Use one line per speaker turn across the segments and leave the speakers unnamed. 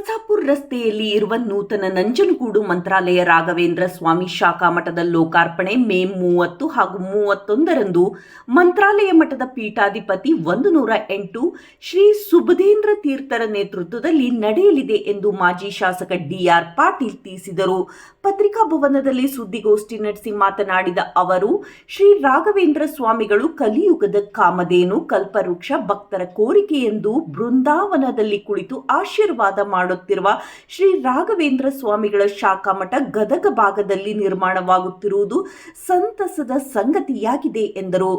ಕಳಸಾಪುರ್ ರಸ್ತೆಯಲ್ಲಿ ಇರುವ ನೂತನ ನಂಜನಗೂಡು ಮಂತ್ರಾಲಯ ರಾಘವೇಂದ್ರ ಸ್ವಾಮಿ ಶಾಖಾ ಮಠದ ಲೋಕಾರ್ಪಣೆ ಮೇ ಮೂವತ್ತು ಹಾಗೂ ಮೂವತ್ತೊಂದರಂದು ಮಂತ್ರಾಲಯ ಮಠದ ಪೀಠಾಧಿಪತಿ ಒಂದು ನೂರ ಎಂಟು ಶ್ರೀ ಸುಬುಧೇಂದ್ರ ತೀರ್ಥರ ನೇತೃತ್ವದಲ್ಲಿ ನಡೆಯಲಿದೆ ಎಂದು ಮಾಜಿ ಶಾಸಕ ಡಿಆರ್ ಪಾಟೀಲ್ ತಿಳಿಸಿದರು. ಪತ್ರಿಕಾ ಭವನದಲ್ಲಿ ಸುದ್ದಿಗೋಷ್ಠಿ ನಡೆಸಿ ಮಾತನಾಡಿದ ಅವರು, ಶ್ರೀ ರಾಘವೇಂದ್ರ ಸ್ವಾಮಿಗಳು ಕಲಿಯುಗದ ಕಾಮಧೇನು, ಕಲ್ಪವೃಕ್ಷ, ಭಕ್ತರ ಕೋರಿಕೆ ಎಂದು ಬೃಂದಾವನದಲ್ಲಿ ಕುಳಿತು ಆಶೀರ್ವಾದ ಮಾಡುತ್ತಿರುವ ಶ್ರೀ ರಾಘವೇಂದ್ರ ಸ್ವಾಮಿಗಳ ಶಾಖಾ ಮಠ ಗದಗ ಭಾಗದಲ್ಲಿ ನಿರ್ಮಾಣವಾಗುತ್ತಿರುವುದು ಸಂತಸದ ಸಂಗತಿಯಾಗಿದೆ ಎಂದರು.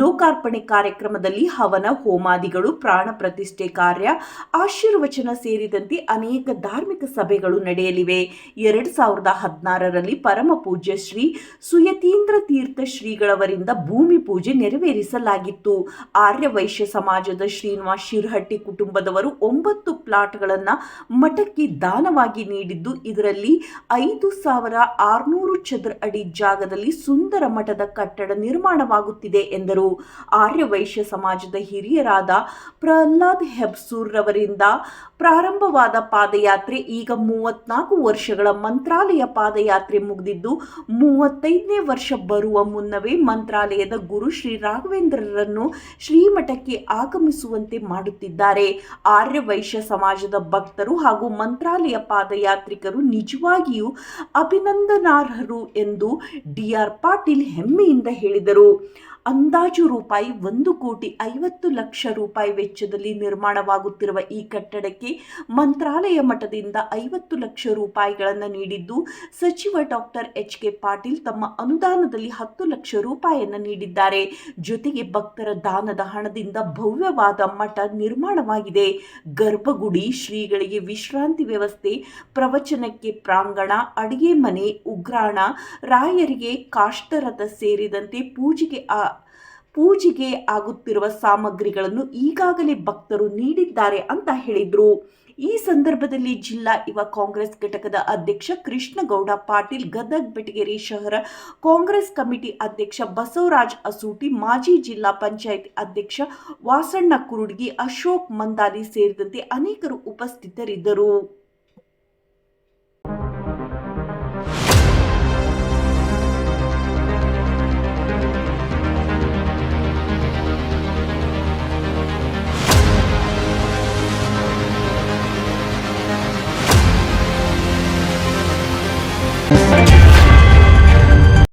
ಲೋಕಾರ್ಪಣೆ ಕಾರ್ಯಕ್ರಮದಲ್ಲಿ ಹವನ, ಹೋಮಾದಿಗಳು, ಪ್ರಾಣ ಪ್ರತಿಷ್ಠೆ ಕಾರ್ಯ, ಆಶೀರ್ವಚನ ಸೇರಿದಂತೆ ಅನೇಕ ಧಾರ್ಮಿಕ ಸಭೆಗಳು ನಡೆಯಲಿವೆ. ಎರಡು ಸಾವಿರದ ಹದಿನಾರರಲ್ಲಿ ಪರಮ ಪೂಜ್ಯ ಶ್ರೀ ಸುಯತೀಂದ್ರ ತೀರ್ಥ ಶ್ರೀಗಳವರಿಂದ ಭೂಮಿ ಪೂಜೆ ನೆರವೇರಿಸಲಾಗಿತ್ತು. ಆರ್ಯ ವೈಶ್ಯ ಸಮಾಜದ ಶ್ರೀನಿವಾಸ್ ಶಿರ್ಹಟ್ಟಿ ಕುಟುಂಬದವರು ಒಂಬತ್ತು ಪ್ಲಾಟ್ಗಳನ್ನು ಮಠಕ್ಕೆ ದಾನವಾಗಿ ನೀಡಿದ್ದು ಇದರಲ್ಲಿ ಐದು ಸಾವಿರ ಆರುನೂರು ಚದರ ಅಡಿ ಜಾಗದಲ್ಲಿ ಸುಂದರ ಮಠದ ಕಟ್ಟಡ ನಿರ್ಮಾಣವಾಗುತ್ತಿದೆ ಎಂದರು. ಆರ್ಯ ವೈಶ್ಯ ಸಮಾಜದ ಹಿರಿಯರಾದ ಪ್ರಹ್ಲಾದ್ ಹೆಬ್ಸೂರ್ ರವರಿಂದ ಪ್ರಾರಂಭವಾದ ಪಾದಯಾತ್ರೆ ಈಗ ಮೂವತ್ನಾಲ್ಕು ವರ್ಷಗಳ ಮಂತ್ರಾಲಯ ಪಾದಯಾತ್ರೆ ಮುಗಿದಿದ್ದು, ಮೂವತ್ತೈದನೇ ವರ್ಷ ಬರುವ ಮುನ್ನವೇ ಮಂತ್ರಾಲಯದ ಗುರು ಶ್ರೀ ರಾಘವೇಂದ್ರರನ್ನು ಶ್ರೀಮಠಕ್ಕೆ ಆಗಮಿಸುವಂತೆ ಮಾಡುತ್ತಿದ್ದಾರೆ. ಆರ್ಯ ವೈಶ್ಯ ಸಮಾಜದ ಭಕ್ತರು ಹಾಗೂ ಮಂತ್ರಾಲಯ ಪಾದಯಾತ್ರಿಕರು ನಿಜವಾಗಿಯೂ ಅಭಿನಂದನಾರ್ಹರು ಎಂದು ಡಿಆರ್ ಪಾಟೀಲ್ ಹೆಮ್ಮೆಯಿಂದ ಹೇಳಿದರು. ಅಂದಾಜು ರೂಪಾಯಿ ಒಂದು ಕೋಟಿ ಐವತ್ತು ಲಕ್ಷ ರೂಪಾಯಿ ವೆಚ್ಚದಲ್ಲಿ ನಿರ್ಮಾಣವಾಗುತ್ತಿರುವ ಈ ಕಟ್ಟಡಕ್ಕೆ ಮಂತ್ರಾಲಯ ಮಠದಿಂದ ಐವತ್ತು ಲಕ್ಷ ರೂಪಾಯಿಗಳನ್ನು ನೀಡಿದ್ದು, ಸಚಿವ ಡಾಕ್ಟರ್ ಎಚ್ ಕೆ ಪಾಟೀಲ್ ತಮ್ಮ ಅನುದಾನದಲ್ಲಿ ಹತ್ತು ಲಕ್ಷ ರೂಪಾಯಿಯನ್ನು ನೀಡಿದ್ದಾರೆ. ಜೊತೆಗೆ ಭಕ್ತರ ದಾನದ ಹಣದಿಂದ ಭವ್ಯವಾದ ಮಠ ನಿರ್ಮಾಣವಾಗಿದೆ. ಗರ್ಭಗುಡಿ ಶ್ರೀಗಳಿಗೆ ವಿಶ್ರಾಂತಿ ವ್ಯವಸ್ಥೆ ಪ್ರವಚನಕ್ಕೆ ಪ್ರಾಂಗಣ ಅಡಿಗೆ ಮನೆ ಉಗ್ರಾಣ ರಾಯರಿಗೆ ಕಾಷ್ಟರಥ ಸೇರಿದಂತೆ ಪೂಜೆಗೆ ಆ ಪೂಜೆಗೆ ಆಗುತ್ತಿರುವ ಸಾಮಗ್ರಿಗಳನ್ನು ಈಗಾಗಲೇ ಭಕ್ತರು ನೀಡಿದ್ದಾರೆ ಅಂತ ಹೇಳಿದ್ರು. ಈ ಸಂದರ್ಭದಲ್ಲಿ ಜಿಲ್ಲಾ ಯುವ ಕಾಂಗ್ರೆಸ್ ಘಟಕದ ಅಧ್ಯಕ್ಷ ಕೃಷ್ಣಗೌಡ ಪಾಟೀಲ್, ಗದಗ್ ಬೆಟಗೇರಿ ಶಹರ ಕಾಂಗ್ರೆಸ್ ಕಮಿಟಿ ಅಧ್ಯಕ್ಷ ಬಸವರಾಜ್ ಅಸೂಟಿ, ಮಾಜಿ ಜಿಲ್ಲಾ ಪಂಚಾಯತ್ ಅಧ್ಯಕ್ಷ ವಾಸಣ್ಣ ಕುರುಡ್ಗಿ, ಅಶೋಕ್ ಮಂದಾಲಿ ಸೇರಿದಂತೆ ಅನೇಕರು ಉಪಸ್ಥಿತರಿದ್ದರು.